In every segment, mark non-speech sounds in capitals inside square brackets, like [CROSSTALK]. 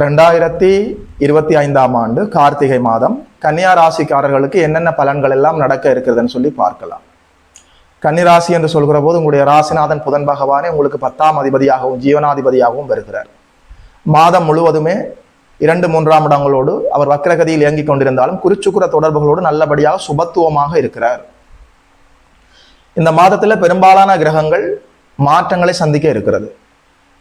ரெண்டாயிரத்தி இருபத்தி ஐந்தாம் ஆண்டு கார்த்திகை மாதம் கன்னியா ராசிக்காரர்களுக்கு என்னென்ன பலன்கள் எல்லாம் நடக்க இருக்கிறதுன்னு சொல்லி பார்க்கலாம். கன்னிராசி என்று சொல்கிற போது உங்களுடைய ராசிநாதன் புதன் பகவானே உங்களுக்கு பத்தாம் அதிபதியாகவும் ஜீவனாதிபதியாகவும் வருகிறார். மாதம் முழுவதுமே இரண்டு மூன்றாம் இடங்களோடு அவர் வக்கரகதியில் இயங்கிக் கொண்டிருந்தாலும் குறிச்சுக்குற தொடர்புகளோடு நல்லபடியாக சுபத்துவமாக இருக்கிறார். இந்த மாதத்தில் பெரும்பாலான கிரகங்கள் மாற்றங்களை சந்திக்க இருக்கிறது.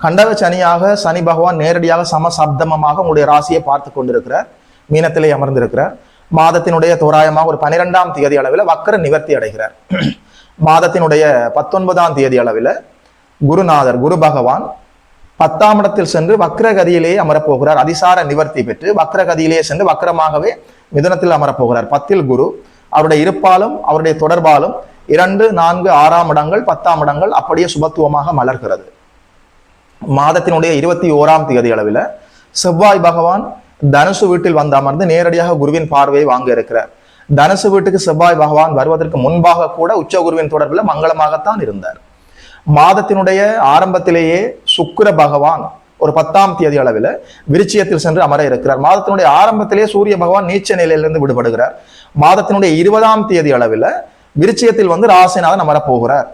கண்டக சனியாக சனி பகவான் நேரடியாக சமசப்தமமாக உங்களுடைய ராசியை பார்த்து கொண்டிருக்கிறார். மீனத்திலே அமர்ந்திருக்கிறார். மாதத்தினுடைய தோராயமாக ஒரு பனிரெண்டாம் தேதி அளவில் வக்கர நிவர்த்தி அடைகிறார். [CLEARS THROAT] மாதத்தினுடைய பத்தொன்பதாம் தேதி அளவில் குருநாதர் குரு பகவான் பத்தாம் இடத்தில் சென்று வக்ரகதியிலேயே அமரப்போகிறார். அதிசார நிவர்த்தி பெற்று வக்ரகதியிலேயே சென்று வக்ரமாகவே மிதனத்தில் அமரப்போகிறார். பத்தில் குரு அவருடைய இருப்பாலும் அவருடைய தொடர்பாலும் இரண்டு நான்கு ஆறாம் இடங்கள் பத்தாம் இடங்கள் அப்படியே சுபத்துவமாக மலர்கிறது. மாதத்தினுடைய இருபத்தி ஓராம் தேதி அளவில் செவ்வாய் பகவான் தனுசு வீட்டில் வந்து அமர்ந்து நேரடியாக குருவின் பார்வையை வாங்க இருக்கிறார். தனுசு வீட்டுக்கு செவ்வாய் பகவான் வருவதற்கு முன்பாக கூட உச்ச குருவின் தொடர்பில் மங்களமாகத்தான் இருந்தார். மாதத்தினுடைய ஆரம்பத்திலேயே சுக்கிர பகவான் ஒரு பத்தாம் தேதி அளவில் விருச்சியத்தில் சென்று அமர இருக்கிறார். மாதத்தினுடைய ஆரம்பத்திலேயே சூரிய பகவான் நீச்ச நிலையிலிருந்து விடுபடுகிறார். மாதத்தினுடைய இருபதாம் தேதி அளவில் விருச்சியத்தில் வந்து ராசிநாதன் அமரப் போகிறார்.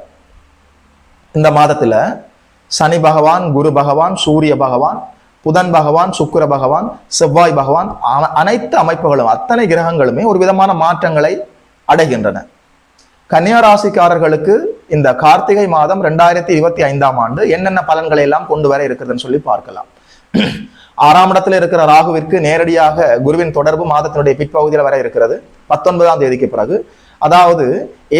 இந்த மாதத்துல சனி பகவான் குரு பகவான் சூரிய பகவான் புதன் பகவான் சுக்கிர பகவான் செவ்வாய் பகவான் அனைத்து அமைப்புகளும் அத்தனை கிரகங்களுமே ஒரு விதமான மாற்றங்களை அடைகின்றன. கன்னியா ராசிக்காரர்களுக்கு இந்த கார்த்திகை மாதம் ரெண்டாயிரத்தி இருபத்தி ஐந்தாம் ஆண்டு என்னென்ன பலன்களை எல்லாம் கொண்டு வர இருக்கிறதுன்னு சொல்லி பார்க்கலாம். ஆறாம் இடத்துல இருக்கிற ராகுவிற்கு நேரடியாக குருவின் தொடர்பு மாதத்தினுடைய பிற்பகுதியில் வர இருக்கிறது. பத்தொன்பதாம் தேதிக்கு பிறகு. அதாவது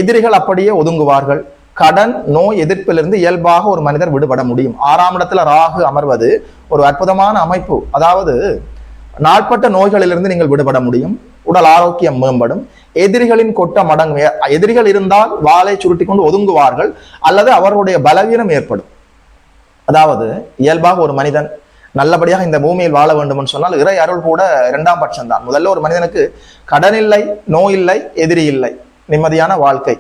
எதிரிகள் அப்படியே ஒதுங்குவார்கள். கடன் நோய் எதிர்ப்பிலிருந்து இயல்பாக ஒரு மனிதர் விடுபட முடியும். ஆறாம் இடத்துல ராகு அமர்வது ஒரு அற்புதமான அமைப்பு. அதாவது நாட்பட்ட நோய்களிலிருந்து நீங்கள் விடுபட முடியும். உடல் ஆரோக்கியம் மேம்படும். எதிரிகளின் கொட்டம் அடங்கும் எதிரிகள் இருந்தால் வாளை சுருட்டி கொண்டு ஒதுங்குவார்கள் அல்லது அவர்களுடைய பலவீனம் ஏற்படும். அதாவது இயல்பாக ஒரு மனிதன் நல்லபடியாக இந்த பூமியில் வாழ வேண்டும் சொன்னால் இறை அருள் கூட இரண்டாம் பட்சம் தான் முதல்ல ஒரு மனிதனுக்கு கடன் இல்லை நோய் இல்லை எதிரி இல்லை. நிம்மதியான வாழ்க்கை.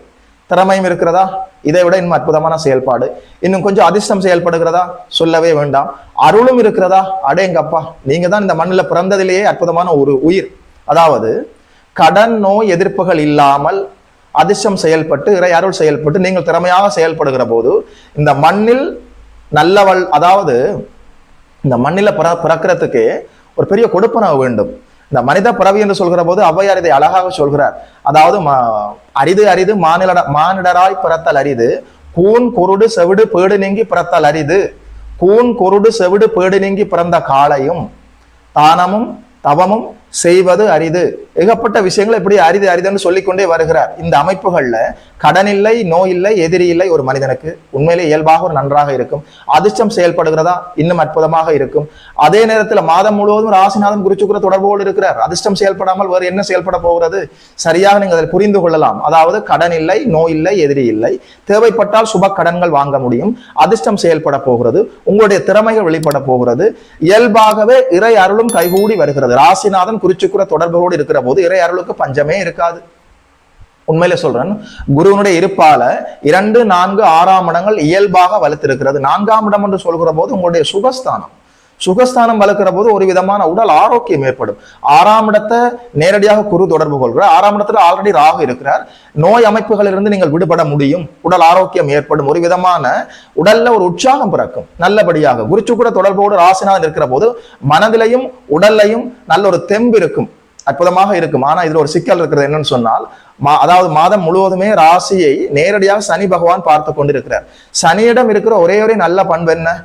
திறமையும் இருக்கிறதா? இதை விட இன்னும் அற்புதமான செயல்பாடு. இன்னும் கொஞ்சம் அதிர்ஷ்டம் செயல்படுகிறதா? சொல்லவே வேண்டாம். அருளும் இருக்கிறதா? அடேங்கப்பா நீங்க தான் இந்த மண்ணில் பிறந்ததிலேயே அற்புதமான ஒரு உயிர். அதாவது கடன் நோய் எதிர்ப்புகள் இல்லாமல் அதிர்ஷ்டம் செயல்பட்டு இறை அருள் செயல்பட்டு நீங்கள் திறமையாக செயல்படுகிற போது இந்த மண்ணில் நல்லவள் அதாவது இந்த மண்ணில் பிற பிறக்கிறதுக்கு ஒரு பெரிய கொடுப்பனவு வேண்டும். இந்த மனித பிறவி என்று சொல்கிற போது ஔவையார் இதை அழகாக சொல்கிறார். அதாவது அரிது அரிது மாநில மானிடராய் பிறத்தல் அரிது கூன் குருடு செவிடு பேடு நீங்கி பிறத்தல் அரிது கூன் குருடு செவிடு பேடு நீங்கி பிறந்த காளையும் தானமும் தவமும் செய்வது அரிது. ஏகப்பட்ட விஷயங்களை இப்படி அரிது அரிதுன்னு சொல்லிக்கொண்டே வருகிறார். இந்த அமைப்புகள்ல கடன் இல்லை நோய் இல்லை எதிரி இல்லை ஒரு மனிதனுக்கு உண்மையிலே இயல்பாக ஒரு நன்றாக இருக்கும். அதிர்ஷ்டம் செயல்படுகிறதா இன்னும் அற்புதமாக இருக்கும். அதே நேரத்தில் மாதம் முழுவதும் ராசிநாதம் குறிச்சுக்கிற தொடர்போடு இருக்கிறார். அதிர்ஷ்டம் செயல்படாமல் வேறு என்ன செயல்பட போகிறது? சரியாக நீங்கள் அதை புரிந்து கொள்ளலாம். அதாவது கடன் இல்லை நோய் இல்லை எதிரி இல்லை தேவைப்பட்டால் சுப கடன்கள் வாங்க முடியும். அதிர்ஷ்டம் செயல்பட போகிறது. உங்களுடைய திறமைகள் வெளிப்பட போகிறது. இயல்பாகவே இறை அருளும் கைகூடி வருகிறது. ராசிநாதன் குறிச்சுக்குற தொடர்போடு இருக்கிற போது இறை அருளுக்கு பஞ்சமே இருக்காது. உண்மையில சொல்றேன். குருவனுடைய இருப்பால இரண்டு நான்கு ஆறாம் இடங்கள் இயல்பாக வலுத்திருக்கிறது. நான்காம் இடம் என்று சொல்கிற போது உங்களுடைய சுகஸ்தானம். சுகஸ்தானம் வளர்க்கிற போது ஒரு விதமான உடல் ஆரோக்கியம் ஏற்படும். ஆறாம் இடத்தை நேரடியாக குரு தொடர்பு கொள்கிறார். ஆறாம் இடத்துல ஆல்ரெடி ராகு இருக்கிறார். நோய் அமைப்புகளிலிருந்து நீங்கள் விடுபட முடியும். உடல் ஆரோக்கியம் ஏற்படும். ஒரு விதமான உடல்ல ஒரு உற்சாகம் பிறக்கும். நல்லபடியாக குருச்சுக்குட தொடர்போடு ராசிநாதன் இருக்கிற போது மனதிலையும் உடல்லையும் நல்ல ஒரு தெம்பு இருக்கும் அற்புதமாக இருக்கும். ஆனா இதுல ஒரு சிக்கல் இருக்கிறது என்னன்னு சொன்னால் மா- அதாவது மாதம் முழுவதுமே ராசியை நேரடியாக சனி பகவான் பார்த்து கொண்டிருக்கிறார். சனியிடம் இருக்கிற ஒரே ஒரே நல்ல பண்பு என்ன?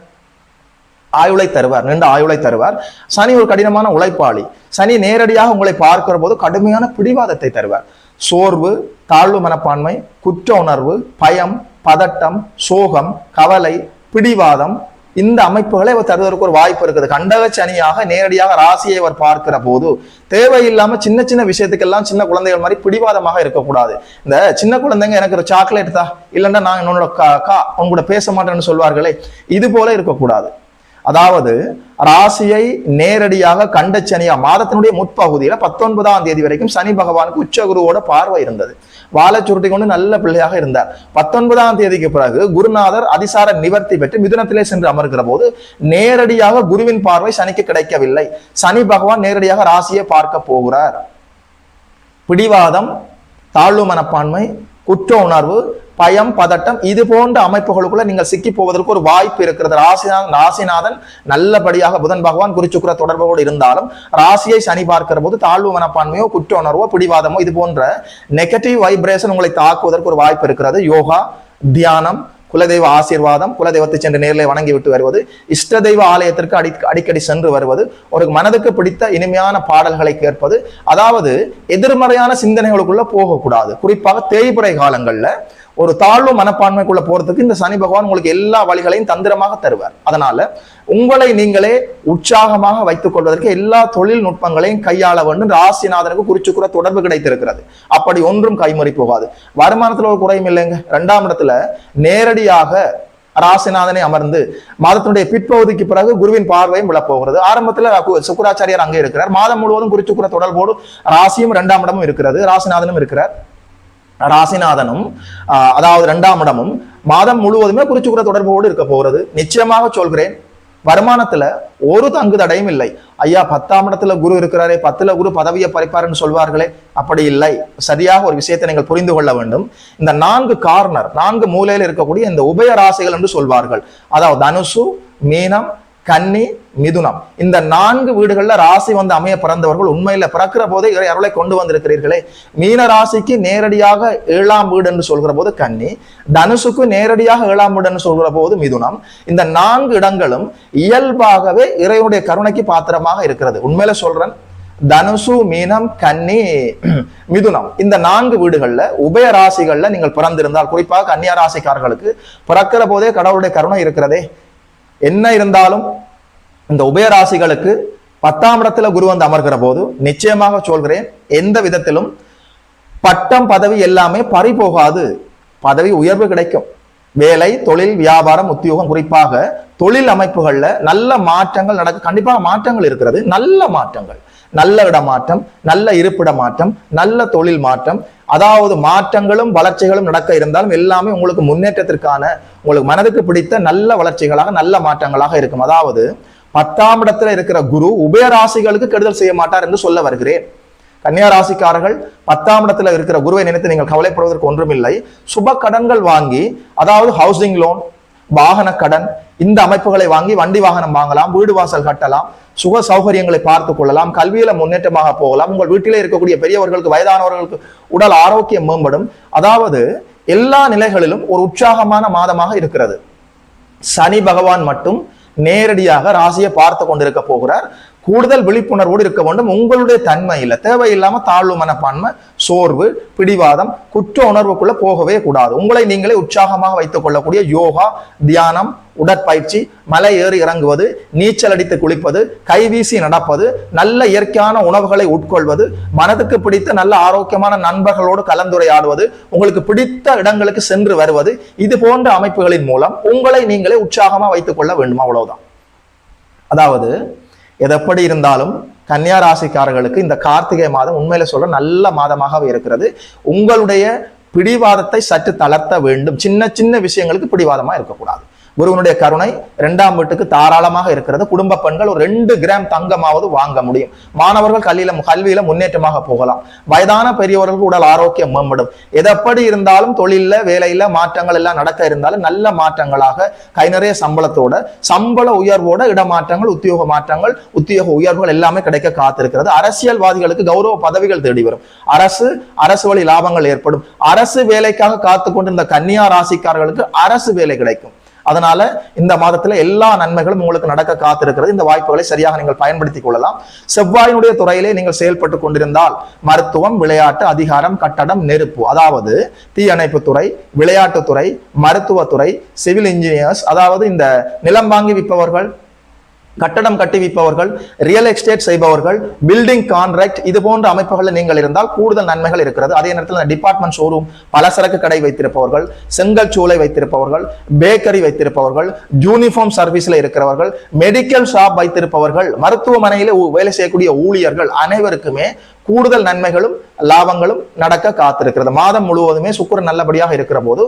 ஆயுளை தருவார் நின்று ஆயுளை தருவார். சனி ஒரு கடினமான உழைப்பாளி. சனி நேரடியாக உங்களை பார்க்கிற போது கடுமையான பிடிவாதத்தை தருவார். சோர்வு தாழ்வு மனப்பான்மை குற்ற உணர்வு பயம் பதட்டம் சோகம் கவலை பிடிவாதம் இந்த அமைப்புகளை அவர் தருவதற்கு ஒரு வாய்ப்பு இருக்குது. கண்டக சனியாக நேரடியாக ராசியை அவர் பார்க்கிற போது தேவையில்லாம சின்ன சின்ன விஷயத்துக்கெல்லாம் சின்ன குழந்தைகள் மாதிரி பிடிவாதமாக இருக்கக்கூடாது. இந்த சின்ன குழந்தைங்க எனக்கு ஒரு சாக்லேட் தான் இல்லைன்னா நான் என்னோட கா கா உங்க கூட பேச மாட்டேன்னு சொல்வார்களே இது போல இருக்கக்கூடாது. அதாவது ராசியை நேரடியாக கண்ட சனியா மாதத்தினுடைய முற்பகுதியில பத்தொன்பதாம் தேதி வரைக்கும் சனி பகவானுக்கு உச்சகுருவோட பார்வை இருந்தது. வாழை சுருட்டி கொண்டு நல்ல பிள்ளையாக இருந்தார். பத்தொன்பதாம் தேதிக்கு பிறகு குருநாதர் அதிசார நிவர்த்தி பெற்று மிதுனத்திலே சென்று அமர்கிற போது நேரடியாக குருவின் பார்வை சனிக்கு கிடைக்கவில்லை. சனி பகவான் நேரடியாக ராசியை பார்க்க போகிறார். பிடிவாதம் தாழ்வு மனப்பான்மை குற்ற உணர்வு பயம் பதட்டம் இது போன்ற அமைப்புகளுக்குள்ள நீங்கள் சிக்கி போவதற்கு ஒரு வாய்ப்பு இருக்கிறது. ராசிநாதன் ராசிநாதன் நல்லபடியாக புதன் பகவான் குறிச்சுக்குற தொடர்போடு இருந்தாலும் ராசியை சனி பார்க்கிற போது தாழ்வு மனப்பான்மையோ குற்ற உணர்வோ பிடிவாதமோ இது போன்ற நெகட்டிவ் வைப்ரேஷன் உங்களை தாக்குவதற்கு ஒரு வாய்ப்பு இருக்கிறது. யோகா தியானம் குலதெய்வ ஆசீர்வாதம் குலதெய்வத்தை சென்று நேரில் வணங்கி விட்டு வருவது இஷ்ட தெய்வ ஆலயத்திற்கு அடி அடிக்கடி சென்று வருவது ஒரு மனதுக்கு பிடித்த இனிமையான பாடல்களை கேட்பது அதாவது எதிர்மறையான சிந்தனைகளுக்குள்ள போகக்கூடாது. குறிப்பாக தேய்பிறை காலங்களில் ஒரு தாழ்வு மனப்பான்மைக்குள்ள போறதுக்கு இந்த சனி பகவான் உங்களுக்கு எல்லா வழிகளையும் தந்திரமாக தருவார். அதனால உங்களை நீங்களே உற்சாகமாக வைத்துக் கொள்வதற்கு எல்லா தொழில்நுட்பங்களையும் கையாள வேண்டும். ராசிநாதனுக்கு குறிச்சுக்குற தொடர்பு கிடைத்திருக்கிறது. அப்படி ஒன்றும் கைமறி போகாது. வருமானத்துல ஒரு குறையும் இல்லைங்க. ரெண்டாம் இடத்துல நேரடியாக ராசிநாதனை அமர்ந்து மாதத்தினுடைய பிற்பகுதிக்கு பிறகு குருவின் பார்வையும் விழப்போகிறது. ஆரம்பத்தில் கு- அங்கே இருக்கிறார். மாதம் முழுவதும் குறிச்சுக்குற தொடர்போடு ராசியும் இரண்டாம் இடமும் இருக்கிறது. ராசிநாதனும் இருக்கிறார். ராசிநாதனும் அதாவது ரெண்டாம் இடமும் மாதம் முழுவதுமே குறிச்சுக்குற தொடர்போடு இருக்க போகிறது. நிச்சயமாக சொல்கிறேன் வருமானத்துல ஒரு தங்கு தடையும் இல்லை. ஐயா பத்தாம் இடத்துல குரு இருக்கிறாரே பத்துல குரு பதவியை பறிப்பாருன்னு சொல்வார்களே அப்படி இல்லை. சரியாக ஒரு விஷயத்தை நீங்கள் புரிந்து கொள்ள வேண்டும். இந்த நான்கு கார்னர் நான்கு மூலையில் இருக்கக்கூடிய இந்த உபய ராசிகள் என்று சொல்வார்கள். அதாவது தனுசு மீனம் கன்னி மிதுனம். இந்த நான்கு வீடுகளில் ராசி வந்து அமைய பிறந்தவர்கள் உண்மையில பிறக்கிற போதே இறை அருளை கொண்டு வந்திருக்கிறீர்களே. மீன ராசிக்கு நேரடியாக ஏழாம் வீடு என்று சொல்கிற போது கன்னி தனுசுக்கு நேரடியாக ஏழாம் வீடு என்று சொல்கிற போது மிதுனம். இந்த நான்கு இடங்களும் இயல்பாகவே இறைவனுடைய கருணைக்கு பாத்திரமாக இருக்கிறது. உண்மையில சொல்றேன் தனுசு மீனம் கன்னி [CLEARS THROAT] மிதுனம். இந்த நான்கு வீடுகள்ல உபய ராசிகள்ல நீங்கள் பிறந்திருந்தால் குறிப்பாக கன்னியா ராசிக்காரர்களுக்கு பிறக்கிற போதே கடவுளுடைய கருணை இருக்கிறதே. என்ன இருந்தாலும் இந்த உபயராசிகளுக்கு பத்தாம் இடத்துல குரு வந்து அமர்கிற போது நிச்சயமாக சொல்கிறேன் எந்த விதத்திலும் பட்டம் பதவி எல்லாமே பறி போகாது பதவி உயர்வு கிடைக்கும். வேலை தொழில் வியாபாரம் உத்தியோகம் குறிப்பாக தொழில் அமைப்புகள்ல நல்ல மாற்றங்கள் நடக்க கண்டிப்பாக மாற்றங்கள் இருக்கிறது. நல்ல மாற்றங்கள். நல்ல இடமாற்றம் நல்ல இருப்பிட மாற்றம் நல்ல தொழில் மாற்றம் அதாவது மாற்றங்களும் வளர்ச்சிகளும் நடக்க இருந்தாலும் எல்லாமே உங்களுக்கு முன்னேற்றத்திற்கான உங்களுக்கு மனதுக்கு பிடித்த நல்ல வளர்ச்சிகளாக நல்ல மாற்றங்களாக இருக்கும். அதாவது பத்தாம் இடத்துல இருக்கிற குரு உபயராசிகளுக்கு கெடுதல் செய்ய மாட்டார் என்று சொல்ல வருகிறேன். கன்னியா ராசிக்காரர்கள் பத்தாம் இடத்துல இருக்கிற குருவை நினைத்து நீங்கள் கவலைப்படுவதற்கு ஒன்றுமில்லை. சுப கடன்கள் வாங்கி அதாவது ஹவுசிங் லோன் வாகன கடன் இந்த அமைப்புகளை வாங்கி வண்டி வாகனம் வாங்கலாம் வீடு வாசல் கட்டலாம் சுக சௌகரியங்களை பார்த்துக் கொள்ளலாம் கல்வியில முன்னேற்றமாக போகலாம். உங்கள் வீட்டிலே இருக்கக்கூடிய பெரியவர்களுக்கு வயதானவர்களுக்கு உடல் ஆரோக்கியம் மேம்படும். அதாவது எல்லா நிலைகளிலும் ஒரு உற்சாகமான மாதமாக இருக்கிறது. சனி பகவான் மட்டும் நேரடியாக ராசியை பார்த்து கொண்டிருக்க போகிறார். கூடுதல் விழிப்புணர்வோடு இருக்க வேண்டும். உங்களுடைய தன்மையில தேவையில்லாம தாழ்வு மனப்பான்மை சோர்வு பிடிவாதம் குற்ற உணர்வுக்குள்ள போகவே கூடாது. உங்களை நீங்களே உற்சாகமாக வைத்துக் கொள்ளக்கூடிய யோகா தியானம் உடற்பயிற்சி மலை ஏறி இறங்குவது நீச்சல் அடித்து குளிப்பது கைவீசி நடப்பது நல்ல இயற்கையான உணவுகளை உட்கொள்வது மனதுக்கு பிடித்த நல்ல ஆரோக்கியமான நண்பர்களோடு கலந்துரையாடுவது உங்களுக்கு பிடித்த இடங்களுக்கு சென்று வருவது இது போன்ற அமைப்புகளின் மூலம் உங்களை நீங்களே உற்சாகமாக வைத்துக் கொள்ள வேண்டும்? அவ்வளவுதான். அதாவது எது எப்படி இருந்தாலும் கன்னியா ராசிக்காரர்களுக்கு இந்த கார்த்திகை மாதம் உண்மையில சொல்ற நல்ல மாதமாகவே இருக்கிறது. உங்களுடைய பிடிவாதத்தை சற்று தளர்த்த வேண்டும். சின்ன சின்ன விஷயங்களுக்கு பிடிவாதமா இருக்கக்கூடாது. குருவனுடைய கருணை இரண்டாம் வீட்டுக்கு தாராளமாக இருக்கிறது. குடும்ப பெண்கள் ஒரு ரெண்டு கிராம் தங்கமாவது வாங்க முடியும். மாணவர்கள் கல்வியில கல்வியில முன்னேற்றமாக போகலாம். வயதான பெரியவர்களுக்கு உடல் ஆரோக்கியம் மேம்படும். எதப்படி இருந்தாலும் தொழில வேலையில மாற்றங்கள் எல்லாம் நடக்க இருந்தாலும் நல்ல மாற்றங்களாக கை நிறைய சம்பளத்தோட சம்பள உயர்வோட இடமாற்றங்கள் உத்தியோக மாற்றங்கள் உத்தியோக உயர்வுகள் எல்லாமே கிடைக்க காத்திருக்கிறது. அரசியல்வாதிகளுக்கு கௌரவ பதவிகள் தேடி வரும். அரசு அரசு வழி லாபங்கள் ஏற்படும். அரசு வேலைக்காக காத்து கொண்டிருந்த கன்னியா ராசிக்காரர்களுக்கு அரசு வேலை கிடைக்கும். அதனால இந்த மாதத்துல எல்லா நன்மைகளும் உங்களுக்கு நடக்க காத்திருக்கிறது. இந்த வாய்ப்புகளை சரியாக நீங்கள் பயன்படுத்திக் கொள்ளலாம். செவ்வாயினுடைய துறையிலே நீங்கள் செயல்பட்டு கொண்டிருந்தால் மருத்துவம் விளையாட்டு அதிகாரம் கட்டடம் நெருப்பு அதாவது தீயணைப்பு துறை விளையாட்டுத்துறை மருத்துவத்துறை சிவில் இன்ஜினியர்ஸ் அதாவது இந்த நிலம் வாங்கி விற்பவர்கள் கட்டடம் கட்டுவிப்பவர்கள் ரியல் எஸ்டேட் செய்பவர்கள் பில்டிங் கான்ட்ராக்ட் இது போன்ற அமைப்புகளில் நீங்கள் இருந்தால் கூடுதல் நன்மைகள் இருக்கிறது. அதே நேரத்தில் டிபார்ட்மெண்ட் ஷோரூம் பலசரக்கு கடை வைத்திருப்பவர்கள் செங்கல் சூளை வைத்திருப்பவர்கள் பேக்கரி வைத்திருப்பவர்கள் யூனிஃபார்ம் சர்வீஸில் இருக்கிறவர்கள் மெடிக்கல் ஷாப் வைத்திருப்பவர்கள் மருத்துவமனையில் வேலை செய்யக்கூடிய ஊழியர்கள் அனைவருக்குமே கூடுதல் நன்மைகளும் லாபங்களும் நடக்க காத்திருக்கிறது. மாதம் முழுவதுமே சுக்கிரன் நல்லபடியாக இருக்கிற போது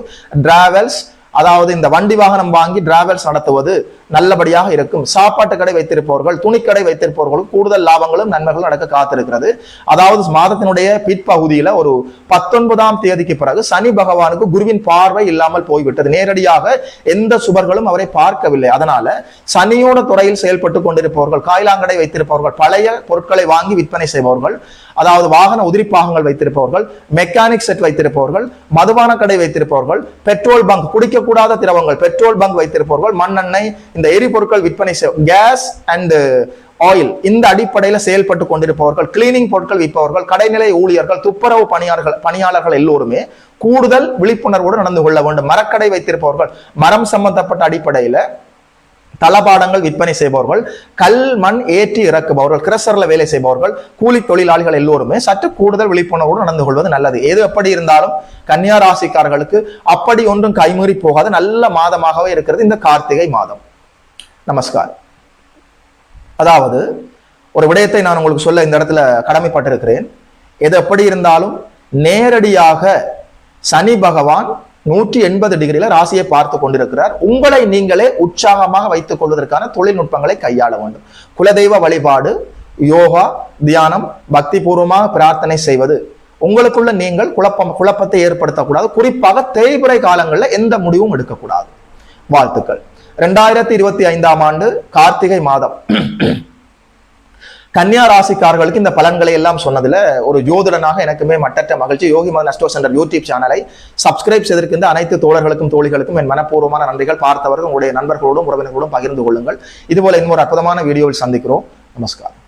டிராவல்ஸ் அதாவது இந்த வண்டி வாகனம் வாங்கி டிராவல்ஸ் நடத்துவது நல்லபடியாக இருக்கும். சாப்பாட்டு கடை வைத்திருப்பவர்கள் துணிக்கடை வைத்திருப்பவர்களுக்கு கூடுதல் லாபங்களும் நன்மைகளும் நடக்க காத்திருக்கிறது. அதாவது மாதத்தினுடைய பிற்பகுதியில ஒரு பத்தொன்பதாம் தேதிக்கு பிறகு சனி பகவானுக்கு குருவின் பார்வை இல்லாமல் போய்விட்டது. நேரடியாக எந்த சுபர்களும் அவரை பார்க்கவில்லை. அதனால சனியோட துறையில் செயல்பட்டு கொண்டிருப்பவர்கள் காய்லாங்கடை வைத்திருப்பவர்கள் பழைய பொருட்களை வாங்கி விற்பனை செய்பவர்கள் அதாவது வாகன உதிரி பாகங்கள் வைத்திருப்பவர்கள் மெக்கானிக் செட் வைத்திருப்பவர்கள் மதுபான கடை வைத்திருப்பவர்கள் பெட்ரோல் பங்க் குடிக்கக்கூடாத திரவங்கள் பெட்ரோல் பங்க் வைத்திருப்பவர்கள் மண்ணெண்ணெய் இந்த எரிபொருட்கள் விற்பனை கேஸ் அண்ட் ஆயில் இந்த அடிப்படையில் செயல்பட்டு கொண்டிருப்பவர்கள் கிளீனிங் பொருட்கள் விற்பவர்கள் கடைநிலை ஊழியர்கள் துப்புரவு பணியாளர்கள் பணியாளர்கள் எல்லோருமே கூடுதல் விழிப்புணர்வோடு நடந்து கொள்ள வேண்டும். மரக்கடை வைத்திருப்பவர்கள் மரம் சம்பந்தப்பட்ட அடிப்படையில் தளபாடங்கள் விற்பனை செய்பவர்கள் கல் மண் ஏற்றி இறக்குபவர்கள் கிரசரில் வேலை செய்பவர்கள் கூலி தொழிலாளிகள் எல்லோருமே சற்று கூடுதல் விழிப்புணர்வோடு நடந்து கொள்வது நல்லது. எது எப்படி இருந்தாலும் கன்னியா ராசிக்காரர்களுக்கு அப்படி ஒன்றும் கைமீறி போகாத. நல்ல மாதமாகவே இருக்கிறது இந்த கார்த்திகை மாதம். நமஸ்கார். அதாவது ஒரு விடயத்தை நான் உங்களுக்கு சொல்ல இந்த இடத்துல கடமைப்பட்டிருக்கிறேன். எது எப்படி இருந்தாலும் நேரடியாக சனி பகவான் நூற்றி எண்பது டிகிரியில ராசியை பார்த்து கொண்டிருக்கிறார். உங்களை நீங்களே உற்சாகமாக வைத்துக் கொள்வதற்கான தொழில்நுட்பங்களை கையாள வேண்டும். குலதெய்வ வழிபாடு யோகா தியானம் பக்தி பூர்வமாக பிரார்த்தனை செய்வது. உங்களுக்குள்ள நீங்கள் குழப்பம் குழப்பத்தை ஏற்படுத்தக்கூடாது. குறிப்பாக தேய்பிறை காலங்களில் எந்த முடிவும் எடுக்கக்கூடாது. வாழ்த்துக்கள். ரெண்டாயிரத்தி இருபத்தி ஐந்தாம் ஆண்டு கார்த்திகை மாதம். கன்னியா ராசிக்காரர்களுக்கு இந்த பலன்களை எல்லாம் சொன்னதுல ஒரு ஜோதிடனாக எனக்குமே மட்டற்ற மகிழ்ச்சி. Yogi Madan astro centre YouTube சேனலை சப்ஸ்கிரைப் செய்திருக்கின்ற அனைத்து தோழர்களுக்கும் தோழிகளுக்கும் என் மனப்பூர்வமான நன்றிகள். பார்த்தவர்கள் உங்களுடைய நண்பர்களோடும் உறவினர்களோடும் பகிர்ந்து கொள்ளுங்கள். இதுபோல இன்னொரு அற்புதமான வீடியோவில் சந்திக்கிறோம். நமஸ்காரம்.